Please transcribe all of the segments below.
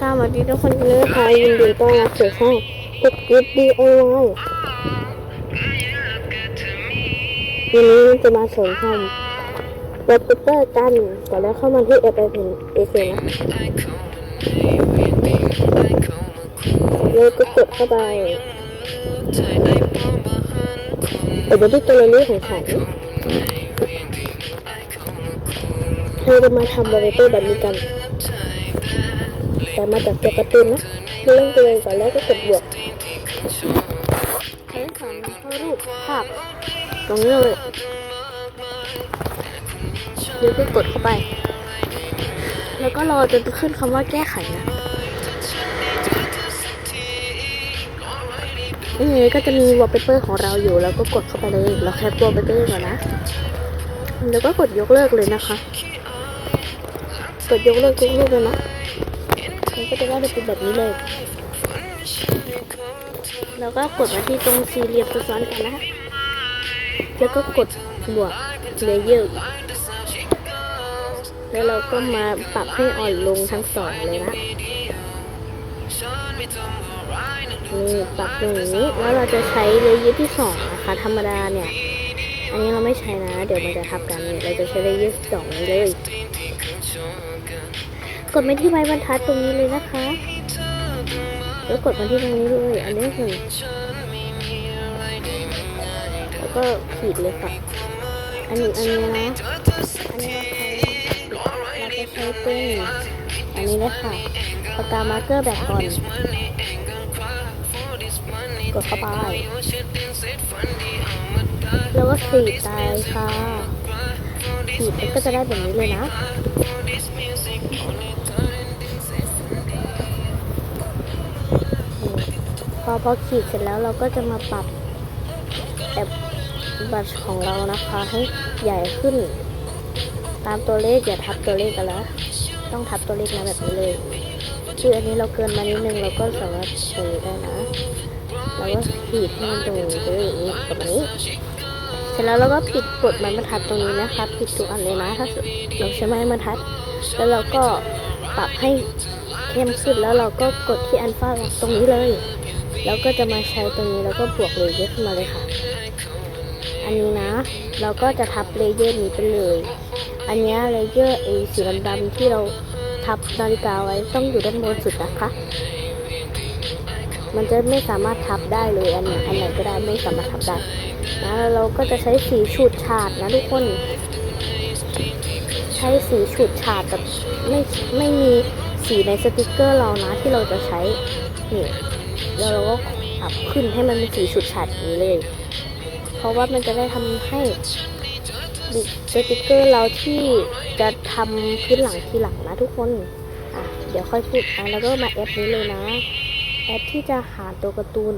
สวัสดีทุกคนนเลยค่ะยินดีต้อนรับสู่ช่องกุ๊กกิ๊บดีโอไวันนี้จะมาสอนทำเว็บเปอร์กันก่อนแล้วเข้ามาที่แอปไอเพนเอเซนะเลยก็กดเข้าไปเปิดไปที่ตัวนี้ของฉันเราจะมาทำเว็บเปอร์แบบนี้กัน แต่มาจากตัวการ์ตูนนะเล่นตัวเองก่อนแล้วก็กดบวกใช้สอนเข้ารูปภาพตรงนี้เลยแล้วก็กดเข้าไป แล้วก็รอจนขึ้นคำว่าแก้ไขนะนี่ก็จะมีวอลเปเปอร์ของเราอยู่ แล้วก็กดเข้าไปเลย เราแคปวอลเปเปอร์ก่อนนะ แล้วก็กดยกเลิกเลยนะคะ กดยกเลิกทุกรูปเลยนะ มันก็จะได้เป็นแบบนี้เลย แล้วก็กดมาที่ตรงสี่เหลี่ยมซ้อนกันนะแล้วก็กดบวกเลเยอร์แล้วเราก็มาปรับให้อ่อนลงทั้งสองเลยนะนี่ปรับอย่างนี้แล้วเราจะใช้เลเยอร์ที่สองนะคะธรรมดาเนี่ย อันนี้เราไม่ใช้นะ เดี๋ยวมันจะทับกันเนี่ยเราจะใช้เลเยอร์สองเลย กดไปที่ไม้บรรทัดตรงนี้เลยนะคะ แล้วกดมาที่ตรงนี้เลยอันนี้คือแล้วก็ขีดเลยค่ะ อันนี้อันนี้นะอันนี้เราใช้เราจะใช้เป็นอันนี้เลยค่ะปากกามาร์เกอร์แบบก่อนกดเข้าไปแล้วก็ขีดตายค่ะขีดก็จะได้แบบนี้เลยนะ พอพอขีดเสร็จแล้วเราก็จะมาปรับแบบบัตรของเรานะคะให้ใหญ่ขึ้น ตามตัวเลขอย่าทับตัวเลขกันแล้วต้องทับตัวเลขนะแบบนี้เลยคืออันนี้เราเกินมานิดนึงเราก็สามารถใช้ได้นะเราก็ขีดให้มันตรงนี้เลยอย่างนี้แบบนี้เสร็จแล้วเราก็ปิดกดไม้บรรทัดตรงนี้นะคะปิดทุกอันเลยนะถ้าเราใช้ไม้บรรทัด แล้วเราก็ปรับให้เข้มขึ้นแล้วเราก็กดที่อันฟ้าตรงนี้เลย แล้วก็จะมาใช้ตรงนี้แล้วก็บวกเลเยอร์ขึ้นมาเลยค่ะ อันนี้นะ เราก็จะทับเลเยอร์นี้ไปเลย อันนี้เลเยอร์ไอสีดำๆที่เราทับนาฬิกาไว้ต้องอยู่ด้านบนสุดนะคะ มันจะไม่สามารถทับได้เลยอันไหนอันไหนก็ได้ไม่สามารถทับได้นะแล้วเราก็จะใช้สีฉูดฉาดนะทุกคน ใช้สีฉูดฉาดแบบไม่ไม่มีสีในสติกเกอร์เรานะที่เราจะใช้นี่ แล้วเราก็ปรับขึ้นให้มันเป็นสีฉูดฉาดอย่างนี้เลย เพราะว่ามันจะได้ทำให้สติกเกอร์เราที่จะทำพื้นหลังทีหลังนะทุกคนอะเดี๋ยวค่อยพูดอะแล้วก็มาแอปนี้เลยนะ แอปที่จะหาตัวการ์ตูน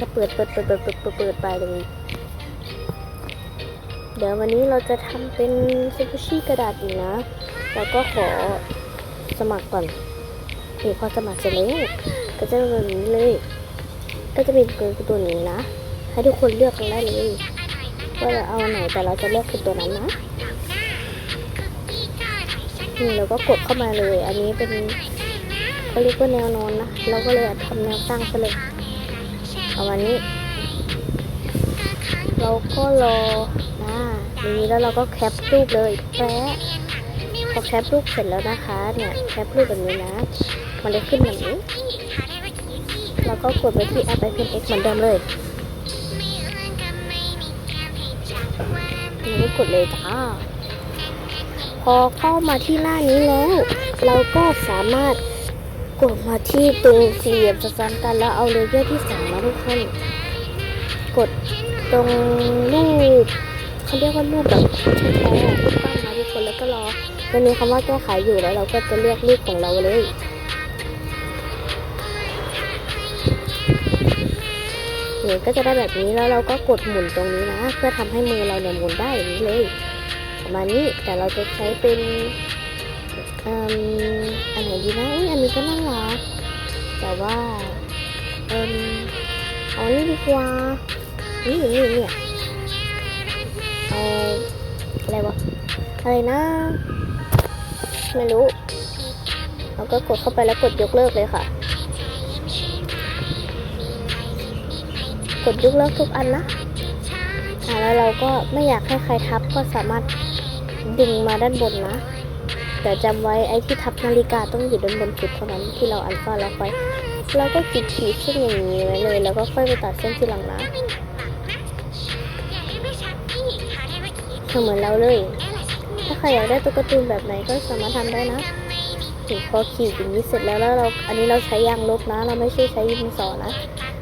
จะเปิดเปิดเปิดเปิดเปิดเปิดเปิดไปตรงนี้เดี๋ยววันนี้เราจะทำเป็นซูชิชี่กระดาษอีกนะ แล้วก็ขอสมัครก่อน นี่พอสมัครเสร็จแล้วก็จะเป็นแบบนี้เลย ก็จะเป็นตัวนี้นะ ให้ทุกคนเลือกกันได้เลยว่าจะเอาไหนแต่เราจะเลือกคือตัวนั้นนะนี่เราก็กดเข้ามาเลย อันนี้เป็นเขาเรียกว่าแนวนอนนะ เราก็เลยทำแนวตั้งไปเลย เอาวันนี้ เราก็รอนะอย่างนี้แล้วเราก็แคปรูปเลยแปะพอแคปรูปเสร็จแล้วนะคะ เนี่ย แคปรูปแบบนี้นะ มันจะขึ้นแบบนี้ แล้วก็กดไปที่แอปไอเพนเอ็กเหมือนเดิมเลยนี่กดเลยจ้า พอเข้ามาที่หน้านี้แล้ว เราก็สามารถกดมาที่ตรงสี่เหลี่ยมซ้อนกันแล้วเอาเลเยอร์ที่สองนะทุกคนกดตรงรูปเขาเรียกว่ารูปแบบแท้ๆรูปปั้นนะทุกคนแล้วก็รอมันมีคำว่าแก้ไขอยู่แล้วเราก็จะเลือกรูปของเราเลย นี่ก็จะได้แบบนี้แล้วเราก็กดหมุนตรงนี้นะ เพื่อทำให้มือเราเนี่ยหมุนได้อย่างนี้เลยประมาณนี้แต่เราจะใช้เป็นอันไหนดีนะอันนี้ก็น่ารักแต่ว่าเอืมเอาอันนี้ดีกว่านี่นี่เนี่ยเอาอะไรวะอะไรนะไม่รู้เราก็กดเข้าไปแล้วกดยกเลิกเลยค่ะ กดยกเลิกทุกอันนะแล้วเราก็ไม่อยากให้ใครทับก็สามารถดึงมาด้านบนนะแต่จำไว้ไอ้ที่ทับนาฬิกาต้องอยู่ด้านบนสุดเท่านั้นที่เราอันฟ้าแล้วไปเราก็ขีดขีดเส้นอย่างนี้ไว้เลย แล้วก็ค่อยไปตัดเส้นทีหลังนะทำเหมือนเราเลย ถ้าใครอยากได้ตุ๊กตาตูนแบบไหนก็สามารถทำได้นะถึงพอขีดอย่างนี้เสร็จแล้วแล้วเรา อันนี้เราใช้ยางลบนะ เราไม่ใช่ใช้ยิงสอนะ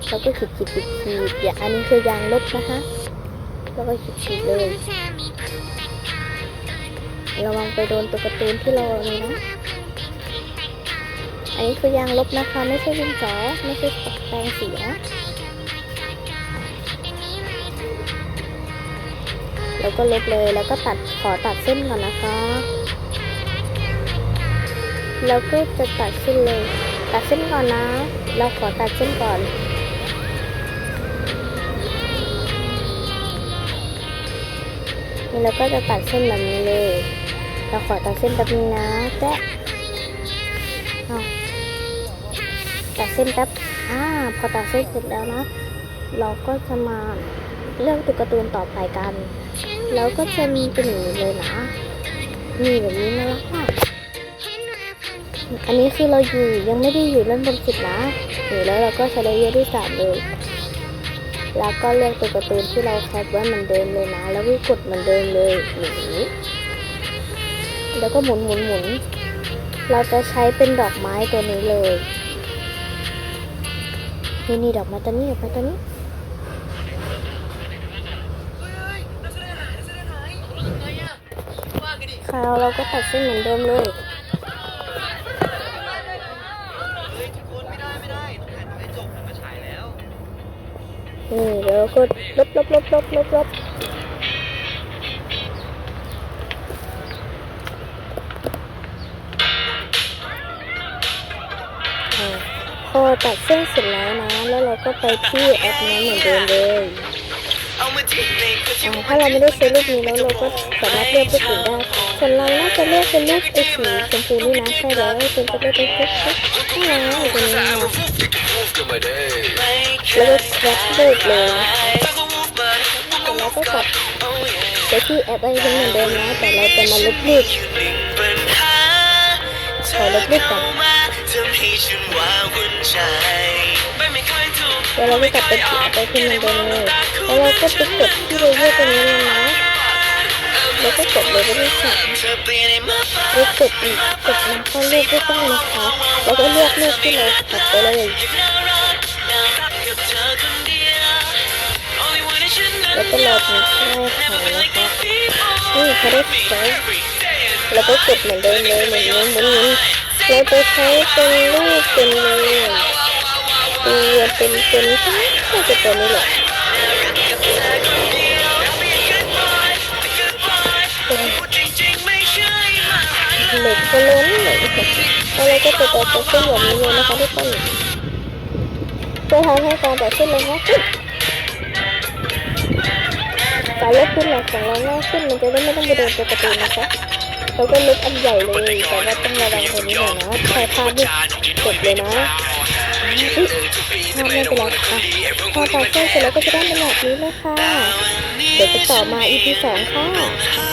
เราก็ขีดขีดขีดขีดอย่าอันนี้คือยางลบนะคะ แล้วก็ขีดขีดเลย ระวังไปโดนตัวการ์ตูนที่เราเอานี่นะ อันนี้คือยางลบนะคะ ไม่ใช่ดินสอไม่ใช่แปรงสีนะแล้วก็ลบเลยแล้วก็ตัดขอตัดเส้นก่อนนะคะ แล้วก็จะตัดเส้นเลย ตัดเส้นก่อนนะ เราขอตัดเส้นก่อน นี่เราก็จะตัดเส้นแบบนี้เลย เราขอตัดเส้นแบบนี้นะแจ๊ะตัดเส้นแป๊บอ่าพอตัดเส้นเสร็จแล้วนะ เราก็จะมาเลือกตัวการ์ตูนต่อไปกัน แล้วก็จะมีเป็นอย่างนี้เลยนะมีแบบนี้น่ารักมากอันนี้คือเราอยู่ยังไม่ได้อยู่ด้านบนสุดนะนี่แล้วเราก็ใช้เลเยอร์ที่สามเลย แล้วก็เลือกตัวการ์ตูนที่เราแคปไว้เหมือนเดิมเลยนะ แล้วก็กดเหมือนเดิมเลยอย่างนี้ แล้วก็หมุนหมุนหมุน เราจะใช้เป็นดอกไม้ตัวนี้เลยนี่นี่ดอกไม้ตัวนี้ดอกไม้ตัวนี้ค่ะเราก็ตัดเส้นเหมือนเดิมเลย นี่เดี๋ยวก็ลบลบลบลบลบลบพอตัดเส้นเสร็จแล้วนะ แล้วเราก็ไปที่แอปนั้นเหมือนเดิมเลยถ้าเราไม่ได้ใช้รูปนี้แล้วเราก็สามารถเลือกรูปอื่นได้ส่วนเราน่าจะเลือกเป็นรูปไอ้สีชมพูนี่นะใช่แล้วคุณจะได้เป็นรูปนี่นะอยู่ตรงนี้นะ แล้วก็แคปรูปเลยนะแล้วก็กดไปที่แอปไอ้นี้เหมือนเดิมนะ แต่เราจะมาลบรูปขอลบรูปก่อนแล้วเราก็กลับไปที่แอปไอ้ที่เหมือนเดิมเลยแล้วเราก็ไปกดที่เลเยอร์ตรงนี้เลยนะแล้วก็กดเลยก็ได้สามแล้วกดอีกกดนำเข้ารูปไม่ต้องนะคะแล้วก็เลือกรูปที่เราตัดไปเลย ก็รอถึงแค่ถ่านะคะนี่เขาได้ใช้แล้วก็กดเหมือนเดิมเลยเหมือนเดิมเหมือนนี้เราจะใช้เป็นรูปเป็นเลยตัวเป็นเป็นใช่ไหมน่าจะตัวนี้แหละเหล็กก็ล้นเลยแล้วเรก็จะตัดตัวเส้นแบบนี้เลยนะคะทุกคนเพื่อทำให้การตัดเส้นเราง่ายขึ้น การลบขึ้นหลักของเราง่ายขึ้นมันจะได้ไม่ต้องไปโดนตัวการ์ตูนนะคะเราก็ลบอันใหญ่เลยแต่ว่าต้องระวังตัวนี้หน่อยนะใครพลาดนี่จบเลยนะอุ๊ยพลาดไม่เป็นไรค่ะพอตัดเส้นเสร็จแล้วก็จะได้เป็นแบบนี้เลยค่ะเดี๋ยวจะต่อมา EP สองค่ะ